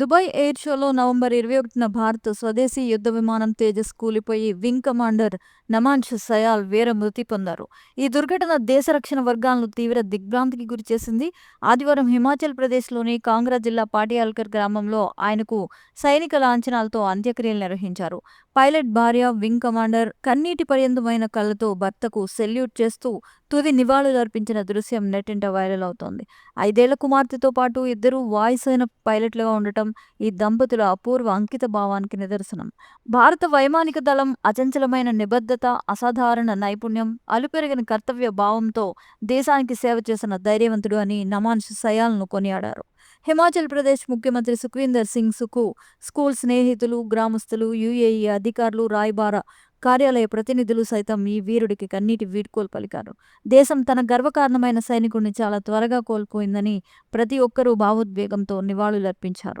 Dubai air షోలో November ఇరవై ఒకటిన భారత్ స్వదేశీ యుద్ధ విమానం తేజస్ కూలిపోయి వింగ్ కమాండర్ నమాన్ష్ సయాల్ వీర మృతి పొందారు. ఈ దుర్ఘటన దేశ రక్షణ వర్గాలను తీవ్ర దిగ్భ్రాంతికి గురిచేసింది ఆదివారం హిమాచల్ ప్రదేశ్లోని కాంగ్రా జిల్లా పాటియాల్కర్ గ్రామంలో ఆయనకు సైనిక లాంఛనాలతో అంత్యక్రియలు నిర్వహించారు. పైలట్ భార్య వింగ్ కమాండర్ కన్నీటి పర్యంతమైన కళ్ళతో భర్తకు సెల్యూట్ చేస్తూ తుది నివాళులర్పించిన దృశ్యం నెట్టింట వైరల్ అవుతోంది. ఐదేళ్ళ కుమార్తెతో పాటు ఇద్దరు వాయుసేన పైలట్లుగా ఉండటం ఈ దంపతుల అపూర్వ అంకిత భావానికి నిదర్శనం. భారత వైమానిక దళం అచంచలమైన నిబద్ధత అసాధారణ నైపుణ్యం అలుపెరిగిన కర్తవ్య భావంతో దేశానికి సేవ చేసిన ధైర్యవంతుడు అని నమాన్ సయాల్ను కొనియాడారు. హిమాచల్ ప్రదేశ్ ముఖ్యమంత్రి సుఖ్వీందర్ సింగ్ సుఖు స్కూల్ స్నేహితులు గ్రామస్తులు యుఏఈ అధికారులు రాయబార కార్యాలయ ప్రతినిధులు సైతం ఈ వీరుడికి కన్నీటి వీడ్కోలు పలికారు. దేశం తన గర్వకారణమైన సైనికుడిని చాలా త్వరగా కోల్పోయిందని ప్రతి ఒక్కరూ భావోద్వేగంతో నివాళులర్పించారు.